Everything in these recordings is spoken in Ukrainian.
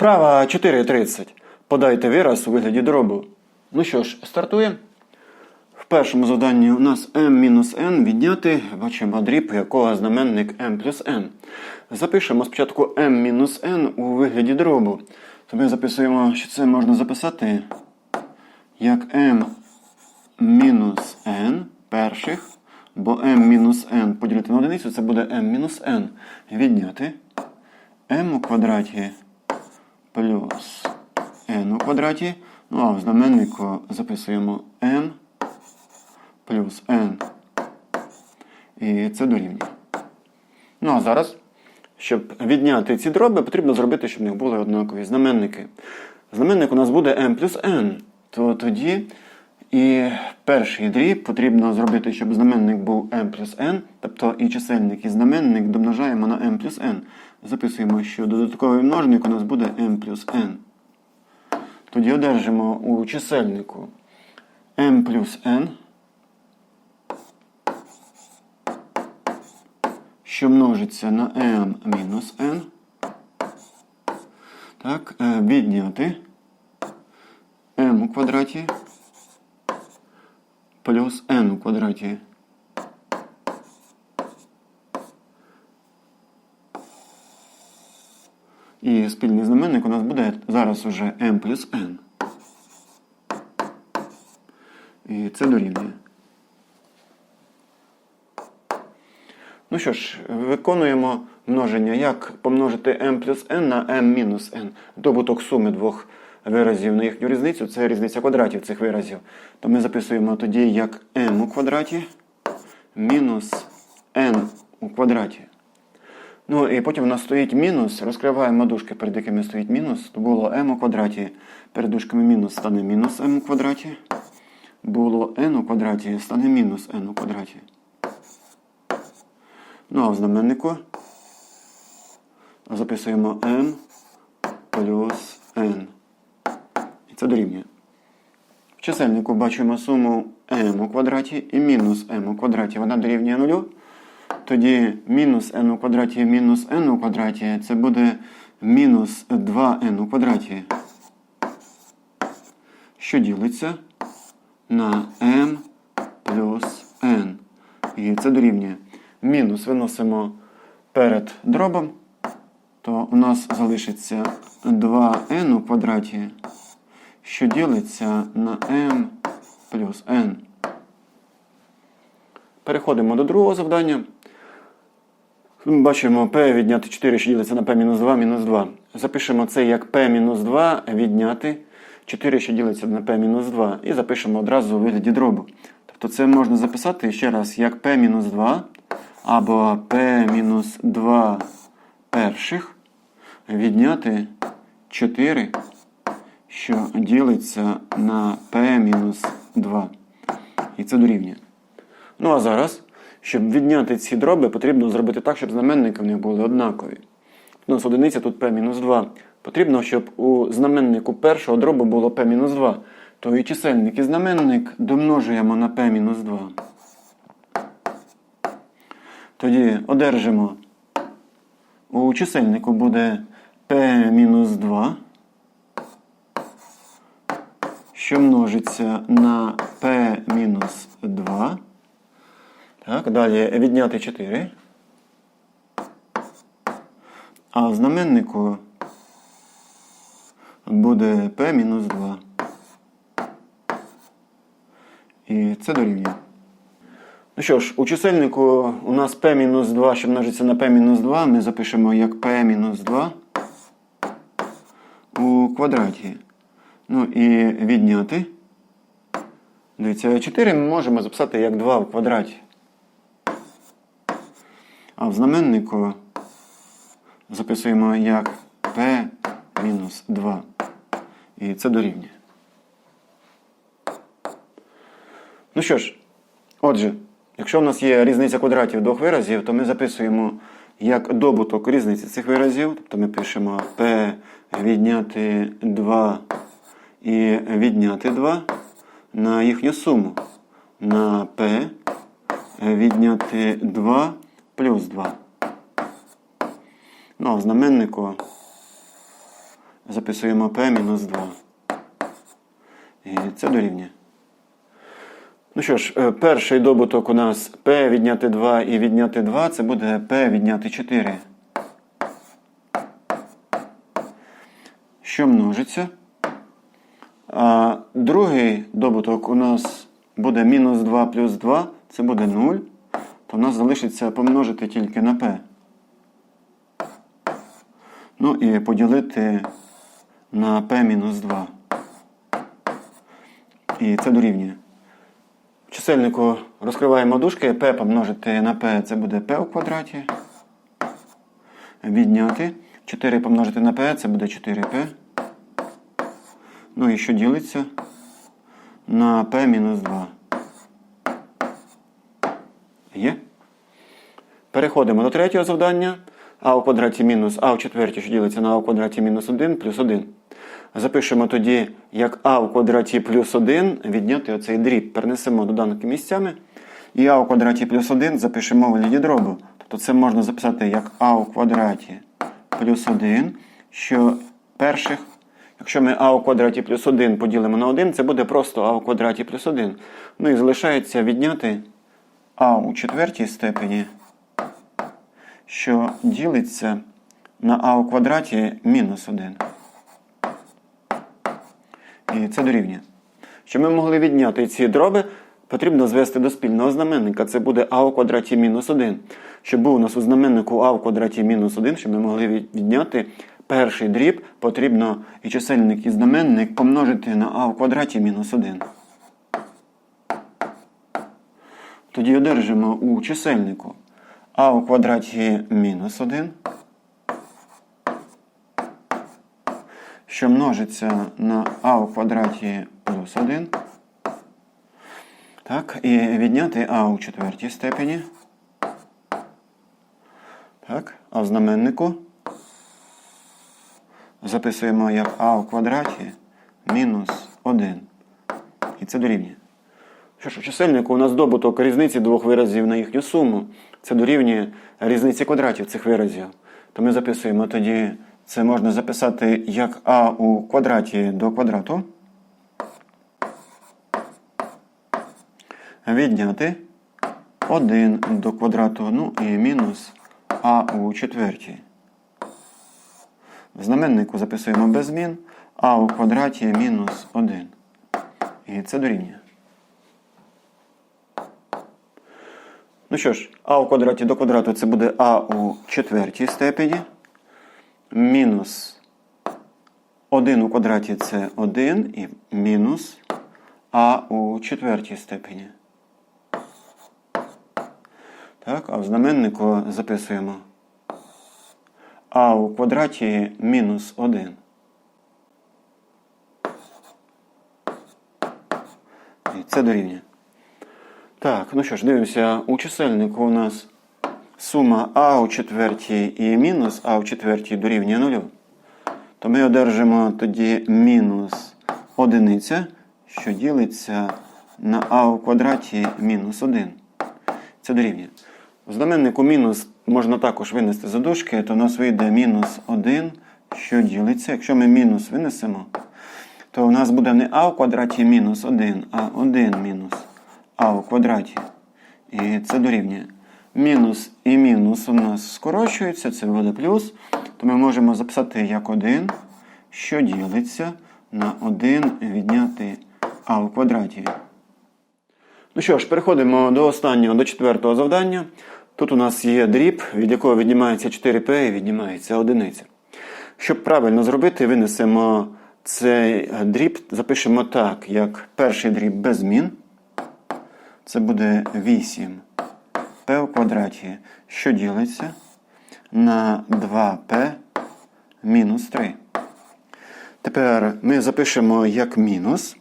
Вправа 4.30. Подайте вираз у вигляді дробу. Ну що ж, стартуємо. В першому заданні у нас m-n відняти, бачимо дріб, якого знаменник m плюс n. Запишемо спочатку m-n у вигляді дробу. То ми записуємо, що це можна записати як m-n перших, бо m-n поділити на одиницю, це буде m-n. Відняти m у квадраті плюс n у квадраті. Ну а в знаменнику записуємо m плюс n. І це дорівнює. Ну а зараз, щоб відняти ці дроби, потрібно зробити, щоб в них були однакові знаменники. Знаменник у нас буде m плюс n. То тоді і перший дріб потрібно зробити, щоб знаменник був m плюс n, тобто і чисельник, і знаменник домножаємо на m плюс n. Записуємо, що додатковий множник у нас буде m плюс n. Тоді одержимо у чисельнику m плюс n, що множиться на m мінус n. Так, е, відняти m у квадраті плюс n у квадраті. І спільний знаменник у нас буде зараз уже m плюс n. І це дорівнює. Ну що ж, виконуємо множення. Як помножити m плюс n на m мінус n. Добуток суми двох виразів на їхню різницю це різниця квадратів цих виразів. То ми записуємо тоді як m у квадраті мінус n у квадраті. Ну і потім у нас стоїть мінус, розкриваємо дужки, перед якими стоїть мінус. То було m у квадраті, перед дужками мінус стане мінус m у квадраті. Було n у квадраті, стане мінус n у квадраті. Ну а в знаменнику записуємо m плюс n. І це дорівнює. В чисельнику бачимо суму m у квадраті і мінус m у квадраті. Вона дорівнює нулю. Тоді мінус n у квадраті мінус n у квадраті це буде мінус 2n у квадраті, що ділиться на m плюс n. І це дорівнює. Мінус виносимо перед дробом, то у нас залишиться 2n у квадраті, що ділиться на m плюс n. Переходимо до другого завдання. Бачимо p відняти 4, що ділиться на P-2, мінус 2. Запишемо це як P-2 відняти 4, що ділиться на P-2, І запишемо одразу у вигляді дробу. Тобто це можна записати ще раз як P-2 або P-2 перших відняти 4, що ділиться на P-2. І це дорівнює. Ну а зараз, щоб відняти ці дроби, потрібно зробити так, щоб знаменники в них були однакові. У нас одиниця тут p-2. Потрібно, щоб у знаменнику першого дробу було p-2. То і чисельник і знаменник домножуємо на p-2. Тоді одержимо у чисельнику буде p-2, що множиться на p-2. Так, далі відняти 4. А в знаменнику буде p-2. І це дорівнює. Ну що ж, у чисельнику у нас p-2, що множиться на p-2, ми запишемо як p-2 у квадраті. Ну і відняти. Дивіться, 4 ми можемо записати як 2 в квадраті. А в знаменнику записуємо як p-2. І це дорівнює. Ну що ж, отже, якщо в нас є різниця квадратів двох виразів, то ми записуємо як добуток різниці цих виразів. Тобто ми пишемо p відняти 2 і відняти 2 на їхню суму. На p відняти 2 плюс 2. Ну, а в знаменнику Записуємо P мінус 2. І це дорівнює. Ну що ж, е, перший добуток у нас P відняти 2 і відняти 2, це буде P відняти 4. Що множиться? А другий добуток у нас буде мінус 2 плюс 2, це буде 0 то в нас залишиться помножити тільки на P. Ну і поділити на P-2. І це дорівнює. В чисельнику розкриваємо дужки, P помножити на P це буде P у квадраті. Відняти. 4 помножити на P це буде 4P. Ну і що ділиться на P-2. Переходимо до третього завдання. а у квадраті мінус а у четвертій, що ділиться на а у квадраті мінус 1 плюс 1. Запишемо тоді, як а у квадраті плюс 1 відняти оцей дріб. Перенесемо доданки місцями. І а у квадраті плюс 1 запишемо в вигляді дробу. Тобто це можна записати як а у квадраті плюс 1, що перших, якщо ми а у квадраті плюс 1 поділимо на 1, це буде просто а у квадраті плюс 1. Ну і залишається відняти а у четвертій степені, що ділиться на а у квадраті мінус 1. І це дорівнює. Щоб ми могли відняти ці дроби, потрібно звести до спільного знаменника. Це буде а у квадраті мінус 1. Щоб був у нас у знаменнику а в квадраті мінус 1, щоб ми могли відняти перший дріб, потрібно і чисельник, і знаменник помножити на а в квадраті мінус 1. Тоді одержимо у чисельнику а у квадраті мінус 1. що множиться на а у квадраті плюс 1. Так, і відняти а у четвертій степені. Так, а в знаменнику записуємо як а у квадраті мінус 1. І це дорівнює. Що ж, у чисельнику у нас добуток різниці двох виразів на їхню суму. Це дорівнює різниці квадратів цих виразів. То ми записуємо тоді, це можна записати як а у квадраті до квадрату. Відняти 1 до квадрату, ну і мінус а у четвертій. В знаменнику записуємо без змін а у квадраті мінус 1. І це дорівнює. Ну що ж, а у квадраті до квадрату це буде а у четвертій степені. Мінус 1 у квадраті це 1 і мінус а у четвертій степені. Так, а в знаменнику записуємо а у квадраті мінус 1. І це дорівнює. Так, ну що ж, дивимося, у чисельнику у нас сума а у четвертій і мінус а у четвертій дорівнює нулю. То ми одержимо тоді мінус одиниця, що ділиться на а у квадраті мінус 1. Це дорівнює. В знаменнику мінус можна також винести за дужки, то у нас вийде мінус 1, що ділиться. Якщо ми мінус винесемо, то у нас буде не а у квадраті мінус 1, а 1 мінус а у квадраті. І це дорівнює. Мінус і мінус у нас скорочуються, це буде плюс. То ми можемо записати як 1, що ділиться на 1 відняти а у квадраті. Ну що ж, переходимо до останнього, до четвертого завдання. Тут у нас є дріб, від якого віднімається 4p і віднімається одиниця. Щоб правильно зробити, винесемо цей дріб, запишемо так, як перший дріб без змін. Це буде 8 p у квадраті, що ділиться на 2p мінус 3. Тепер ми запишемо як мінус.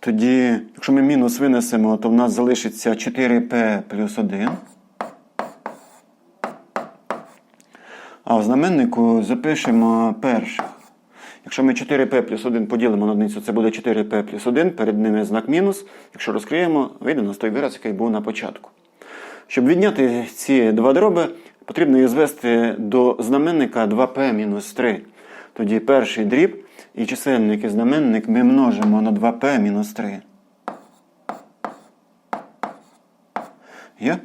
Тоді, якщо ми мінус винесемо, то в нас залишиться 4p плюс 1. А в знаменнику запишемо перших. Якщо ми 4p плюс 1 поділимо на одиницю, це буде 4p плюс 1, перед ними знак мінус. Якщо розкриємо, вийде у нас той вираз, який був на початку. Щоб відняти ці два дроби, потрібно їх звести до знаменника 2p мінус 3. Тоді перший дріб і чисельник і знаменник ми множимо на 2p мінус 3. Є?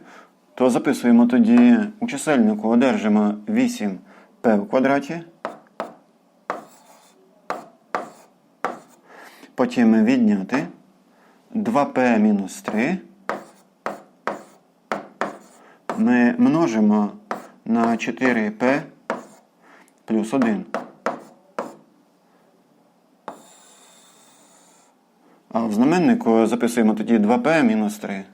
То записуємо тоді у чисельнику одержимо 8p в квадраті. Потім відняти 2p мінус 3. Ми множимо на 4p плюс 1. А в знаменнику записуємо тоді 2p мінус 3.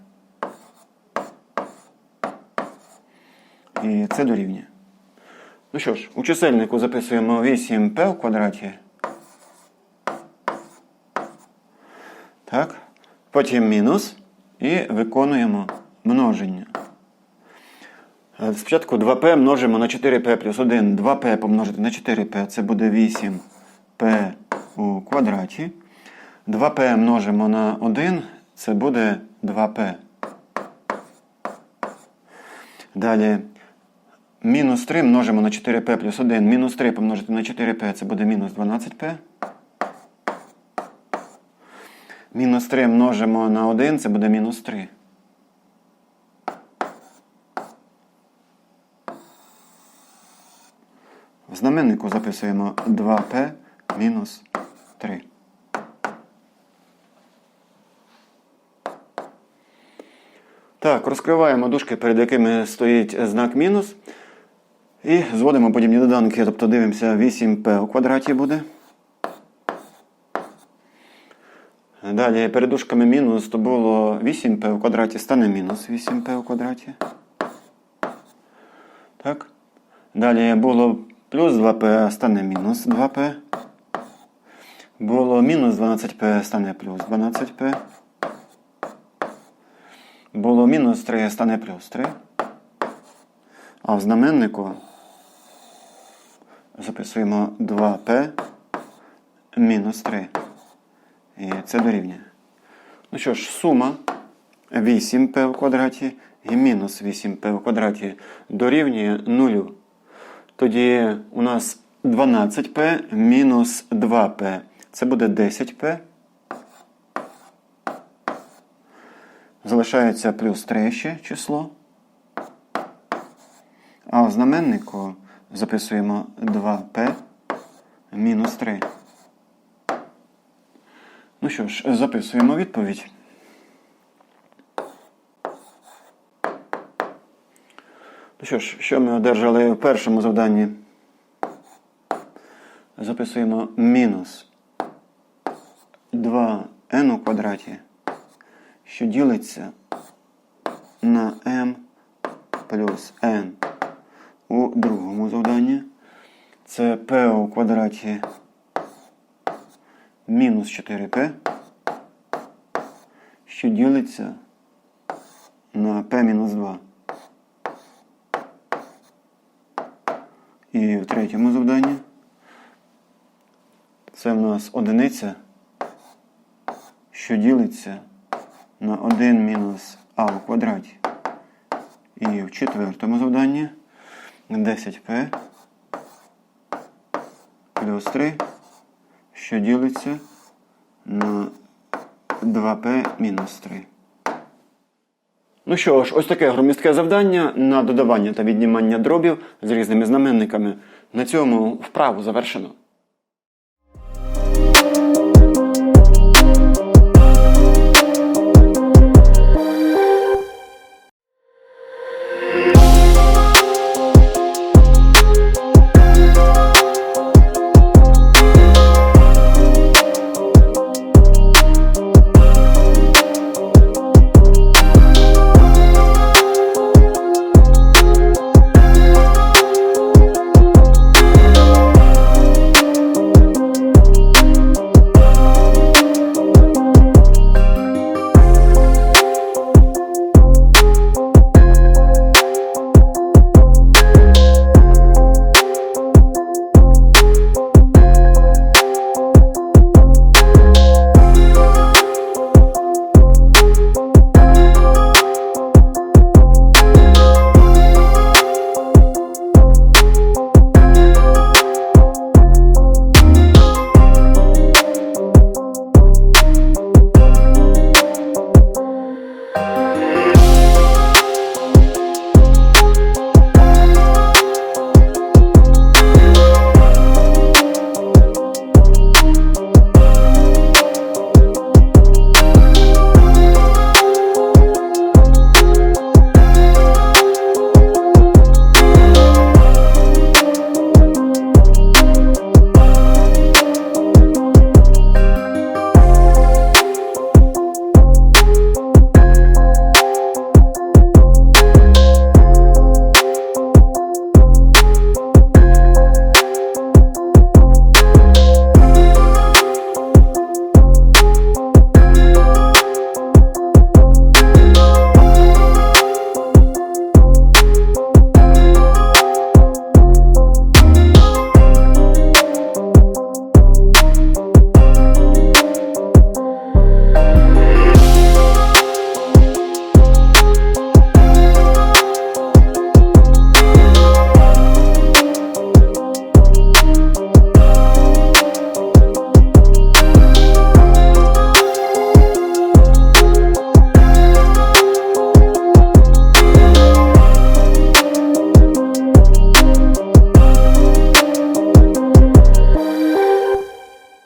І це дорівнює. Ну що ж, у чисельнику записуємо 8p в квадраті. Так. Потім мінус. І виконуємо множення. Е, Спочатку 2p множимо на 4p плюс 1. 2p помножити на 4p це буде 8p у квадраті. 2p множимо на 1, це буде 2p. Далі мінус 3 множимо на 4p плюс 1. Мінус 3 помножити на 4p це буде мінус 12p. Мінус 3 множимо на 1, це буде мінус 3. В знаменнику записуємо 2p мінус 3. Так, розкриваємо дужки, перед якими стоїть знак мінус. І зводимо подібні доданки, тобто дивимося 8p у квадраті буде. Далі перед дужками мінус, то було 8p у квадраті, стане мінус 8p у квадраті. Так. Далі було плюс 2p, стане мінус 2p. Було мінус 12p, стане плюс 12p. Було мінус 3, стане плюс 3. А в знаменнику записуємо 2p мінус 3. І це дорівнює. Ну що ж, сума 8p в квадраті і мінус 8p в квадраті дорівнює 0. Тоді у нас 12p мінус 2p. Це буде 10p. Залишається плюс 3 ще число. А в знаменнику записуємо 2p мінус 3. Ну що ж, записуємо відповідь. Ну що ж, що ми одержали в першому завданні? Записуємо мінус 2n у квадраті, що ділиться на m плюс n у другому завданні. Це p у квадраті мінус 4p, що ділиться на p мінус 2. І в третьому завданні це в нас одиниця, що ділиться на 1 мінус а у квадраті. І в четвертому завданні 10p плюс 3, що ділиться на 2p мінус 3. Ну що ж, ось таке громістке завдання на додавання та віднімання дробів з різними знаменниками. На цьому вправу завершено.